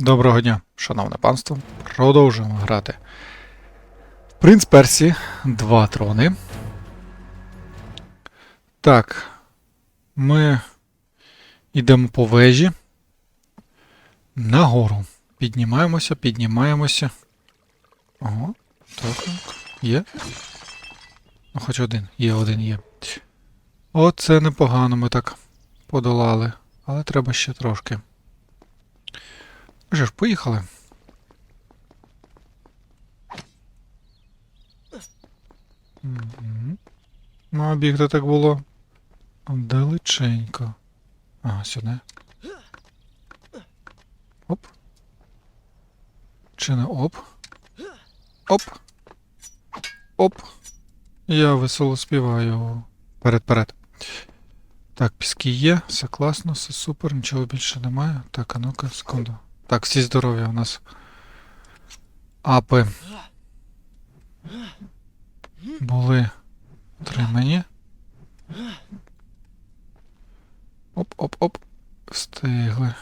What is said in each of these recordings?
Доброго дня, шановне панство. Продовжуємо грати. Принц Персі, два трони. Так. Ми йдемо по вежі. Нагору. Піднімаємося, піднімаємося. Ого, так. Є. Ну, хоч один. Є один є. Оце непогано ми так подолали. Але треба ще трошки. Що ж, поїхали. Ну, а бігти так було далеченько. Ага, сюди. Оп. Чи не оп? Оп. Оп. Я весело співаю. Перед перед. Так, піски є, все класно, все супер, нічого більше немає. Так, а ну-ка, секунду. Так, всі здоров'я у нас. Апи. Були отримані. Оп-оп-оп. Встигли.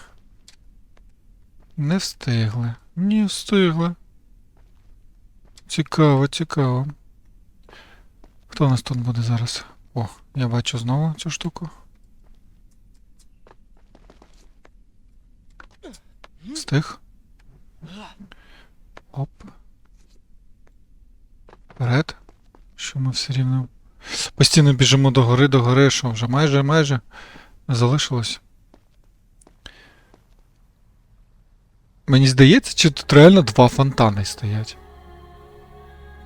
Не встигли. Ні, встигли. Цікаво, цікаво. Хто у нас тут буде зараз? О, я бачу знову цю штуку. Встиг. Оп. Вперед. Що ми все рівно. Постійно біжимо до гори, до гори, що вже майже, майже залишилось. Мені здається, чи тут реально два фонтани стоять.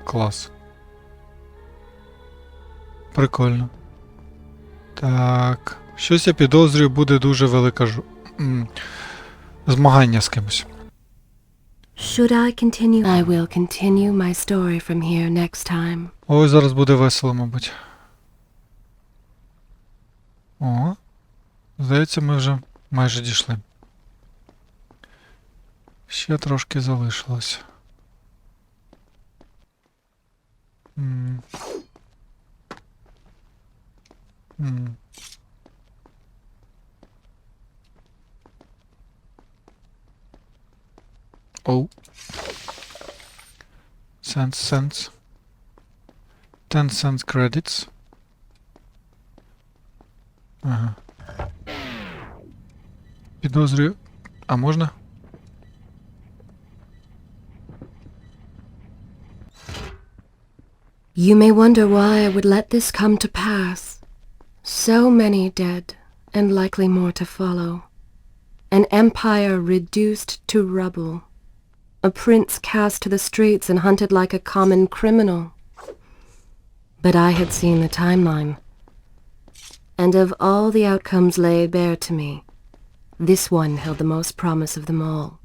Клас. Прикольно. Так. Щось я підозрюю, буде дуже велика ж... м, змагання з кимось. Should I continue? I will continue my story from here next time. Ой, зараз буде весело, мабуть. О. Здається, ми вже майже дійшли. Ще трошки залишилось. М. М. Оу. Sense, sense. 10 cents credits. Ага. Підозрюю. А можна? You may wonder why I would let this come to pass. So many dead, and likely more to follow. An empire reduced to rubble. A prince cast to the streets and hunted like a common criminal. But I had seen the timeline. And of all the outcomes laid bare to me, this one held the most promise of them all.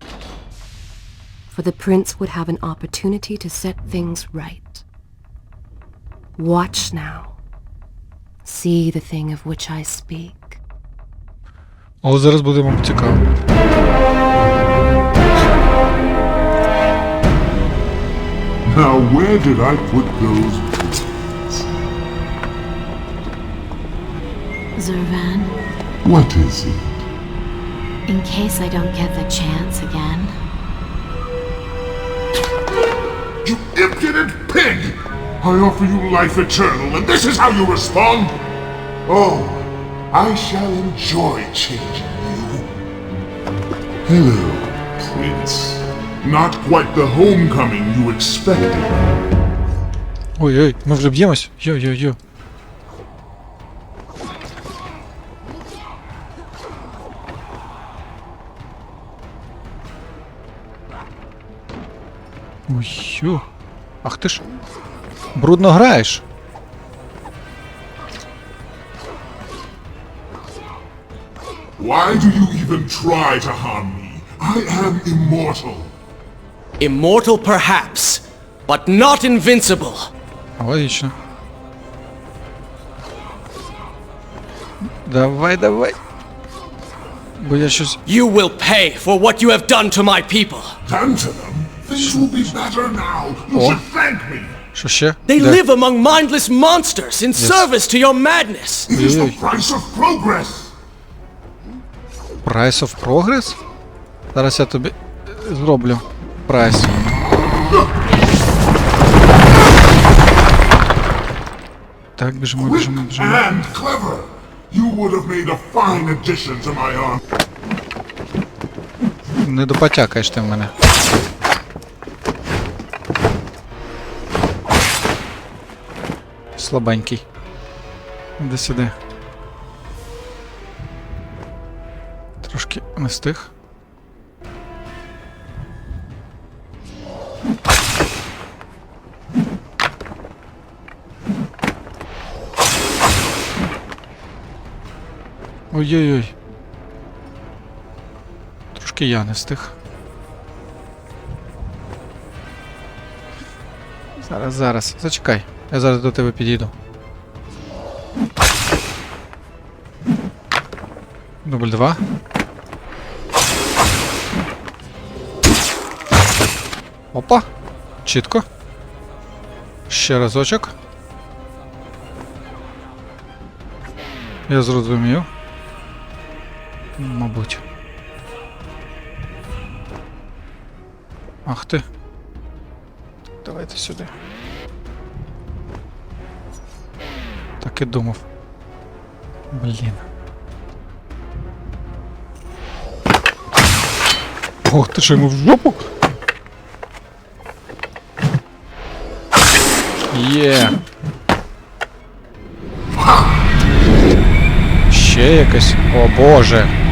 For the prince would have an opportunity to set things right. Watch now. See the thing of which I speak. О, зараз буде вам цікаво. Now, where did I put those boots? Zervan, What is it? in case I don't get the chance again. You impudent pig! I offer you life eternal, and this is how you respond? Oh, I shall enjoy changing you. Hello. Not quite the homecoming you expected. Ой-ой, ми вже б'ємось? Йо-йо-йо. Ой, йо. Ах ти ж. Брудно граєш. Why do you even try to harm me? I am immortal. Immortal perhaps, but not invincible. Логічно. Давай, давай. Бо я щось. You will pay for what you have done to my people. Done to them? Things will be better now. You Oh. should thank me. Що ще? They Де? live among mindless monsters in service to your madness. It is the Ой-ой. price of progress. Price of Progress? Зараз я тобі зроблю. Прайс. Так, біжимо, біжимо, біжимо. Не допотякаєш ти в мене. Слабенький. Іди сюди. Трошки не стих. Ой-ой-ой. Трошки я не стих. Зараз, зараз. Зачекай. Я зараз до тебе підійду. Дубль два. Опа. Чітко. Ще разочок. Я зрозумів. Мабуть. Ах ти. Давайте сюди. Так і думав. Блін. Ох, ти що йому в жопу? Є. Ще якась. О боже.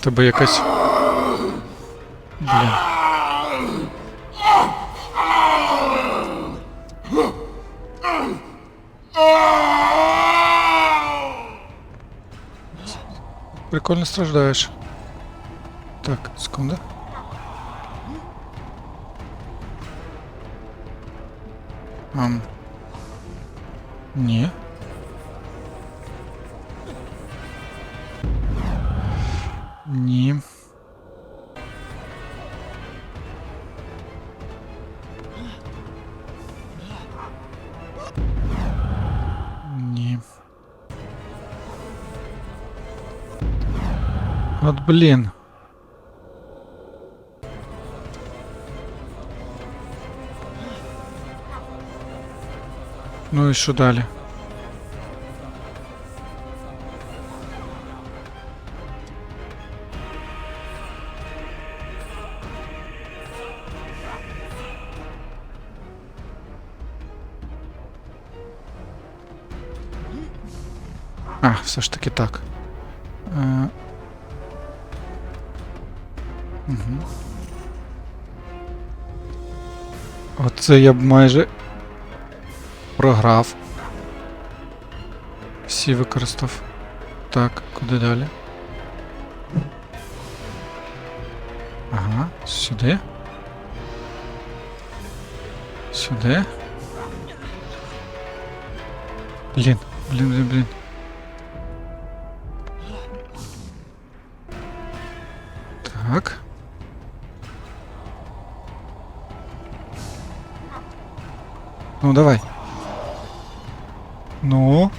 тебе якась. Блін. Прикольно страждаєш. Так, секунда. Ам. Ні. От блін. Ну і що далі? А, все ж таки так. Оце я б майже програв. Всі використав. Так, куди далі? Ага, сюди. Сюди. Блін, блін, блін, блін. Ну, давай. Ну.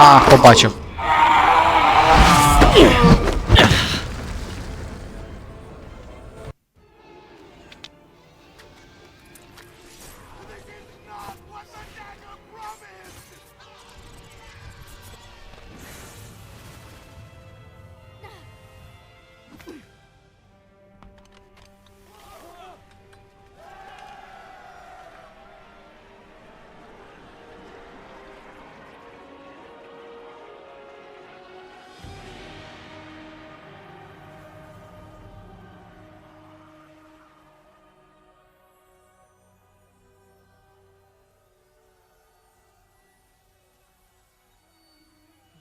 А, побачив.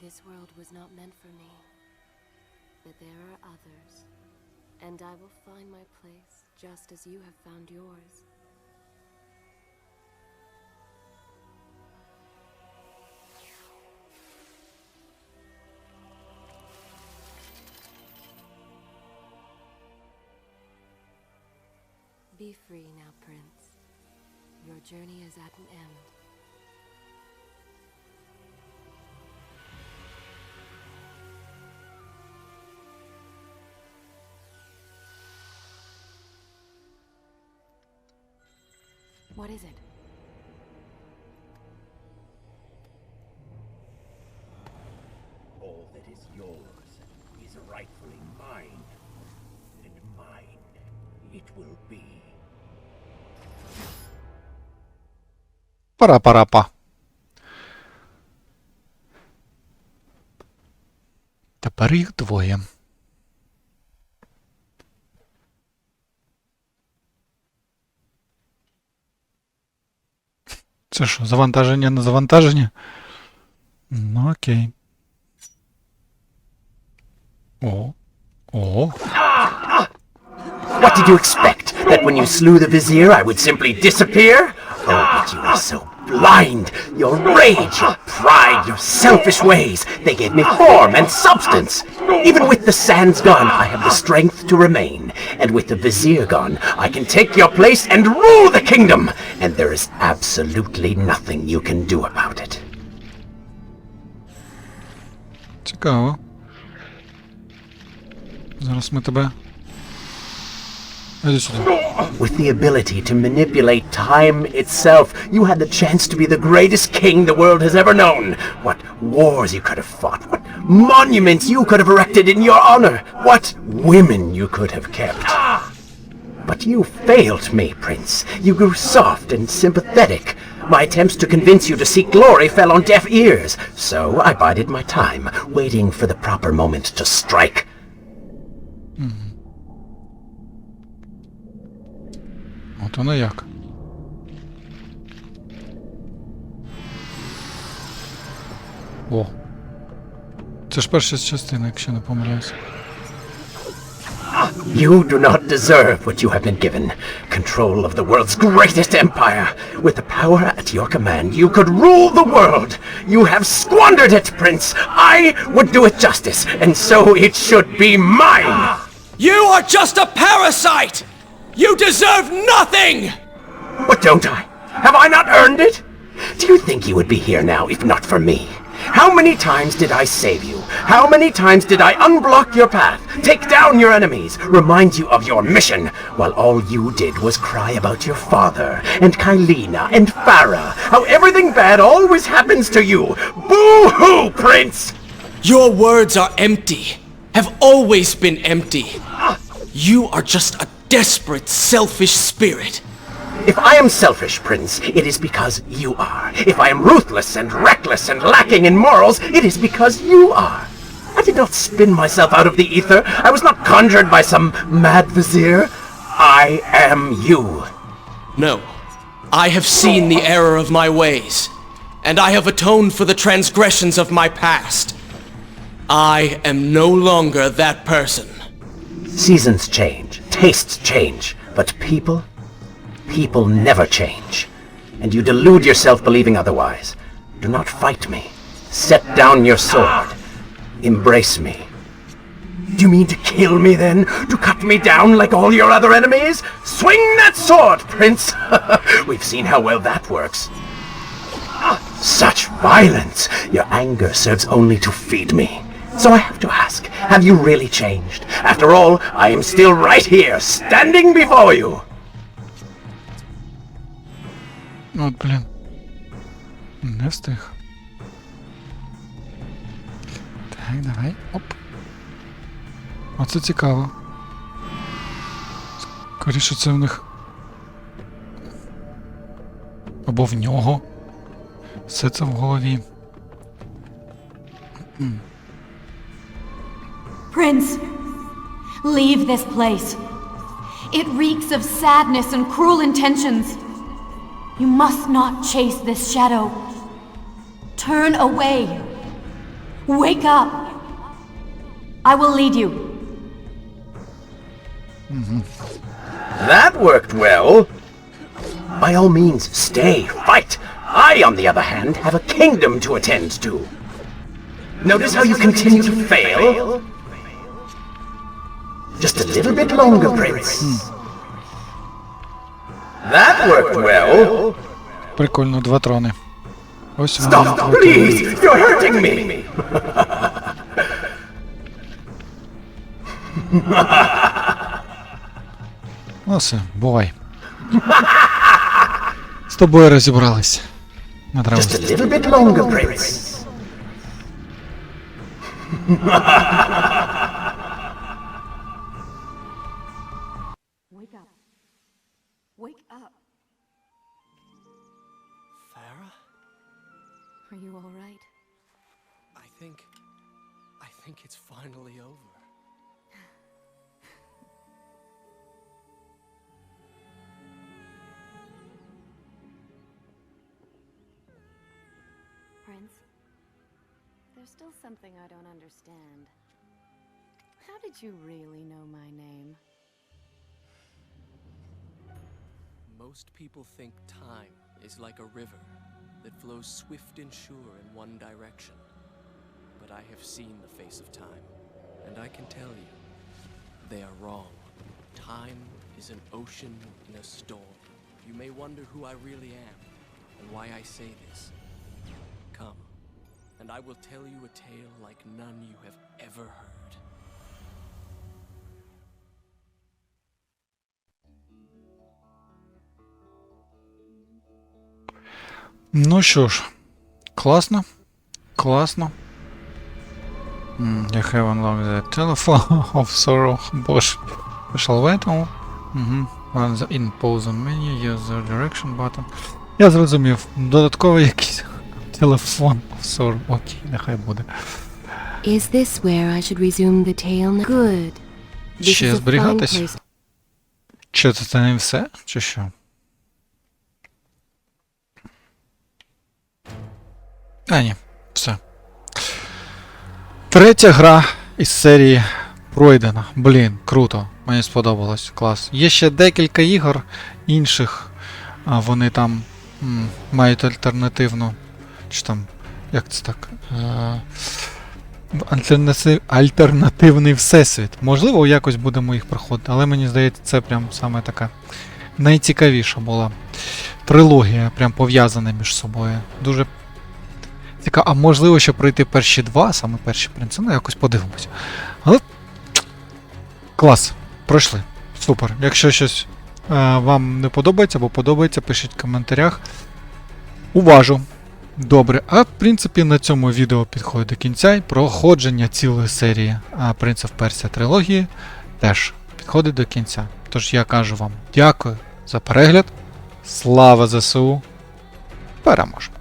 This world was not meant for me, but there are others, and I will find my place just as you have found yours. Be free now, Prince. Your journey is at an end. What is it? All that is yours is rightfully mine, and mine it will be. Пара-пара-па. Тепер їх двоє. Це що, завантаження на завантаження? Ну окей. О. О. What did you expect? That when you slew the vizier, I would simply disappear? Oh, but you are so blind. Your rage, your pride, your selfish ways, they gave me form and substance. Even with the sands gone, I have the strength to remain. And with the vizier gone, I can take your place and rule the kingdom. And there is absolutely nothing you can do about it. Цікаво. Зараз ми тебе. Іди сюди. With the ability to manipulate time itself, you had the chance to be the greatest king the world has ever known. What wars you could have fought, what monuments you could have erected in your honor, what women you could have kept. But you failed me, Prince. You grew soft and sympathetic. My attempts to convince you to seek glory fell on deaf ears, so I bided my time, waiting for the proper moment to strike. От воно як. О. Це ж перша частина, якщо не помиляюсь. You do not deserve what you have been given. Control of the world's greatest empire. With the power at your command, you could rule the world. You have squandered it, Prince. I would do it justice, and so it should be mine. You are just a parasite! You deserve nothing! But don't I? Have I not earned it? Do you think you would be here now if not for me? How many times did I save you? How many times did I unblock your path, take down your enemies, remind you of your mission, while all you did was cry about your father, and Kylena, and Farah, how everything bad always happens to you? Boo-hoo, Prince! Your words are empty. Have always been empty. You are just a desperate, selfish spirit. If I am selfish, Prince, it is because you are. If I am ruthless and reckless and lacking in morals, it is because you are. I did not spin myself out of the ether. I was not conjured by some mad vizier. I am you. No. I have seen the error of my ways, and I have atoned for the transgressions of my past. I am no longer that person. Seasons change, tastes change, but people, people never change. And you delude yourself believing otherwise. Do not fight me. Set down your sword. Embrace me. Do you mean to kill me then? To cut me down like all your other enemies? Swing that sword, Prince! We've seen how well that works. Ah, such violence! Your anger serves only to feed me. So I have to ask, have you really changed? After all, I am still right here, standing before you. От, блін. Не встиг. Так, давай. Оп. Оце цікаво. Скоріше це в них. Або в нього. Все це в голові. Prince, leave this place. It reeks of sadness and cruel intentions. You must not chase this shadow. Turn away. Wake up. I will lead you. Mm-hmm. That worked well. By all means, stay, fight. I, on the other hand, have a kingdom to attend to. Notice how you continue to fail? Just a little bit longer, Prince. That worked well. Прикольно, два трони. Ось вони. Stop, два трони. please! You're hurting me! Ну все, бувай. З тобою розібрались. Не треба. Just a little bit longer, Prince. There's still something I don't understand. How did you really know my name? Most people think time is like a river that flows swift and sure in one direction. But I have seen the face of time, and I can tell you, they are wrong. Time is an ocean in a storm. You may wonder who I really am, and why I say this. And I will tell you a tale like none you have ever heard. Ну що ж, класно. Класно. You have unlocked the telephone of sorrow. Боже. Special weapon. Угу. On the in pause menu, use the direction button. Я зрозумів. Додатковий якийсь телефон of. Окей, нехай буде. Is this where I should resume the tale? Good. This Ще is a fine зберігатись? place Чи це, це не все? Чи що? А, ні, все. Третя гра із серії пройдена. Блін, круто. Мені сподобалось. Клас. Є ще декілька ігор інших. А вони там м, мають альтернативну. Чи там. Як це так? Е, альтернативний всесвіт. Можливо, якось будемо їх проходити, але мені здається, це прям саме така найцікавіша була трилогія, прям пов'язана між собою. Дуже цікаво. А можливо, що пройти перші два, саме перші принци, ну якось подивимось. Але клас, пройшли. Супер. Якщо щось е, вам не подобається або подобається, пишіть в коментарях. Уважу. Добре, а в принципі на цьому відео підходить до кінця і проходження цілої серії Prince of Persia трилогії теж підходить до кінця. Тож я кажу вам дякую за перегляд. Слава ЗСУ! Переможемо!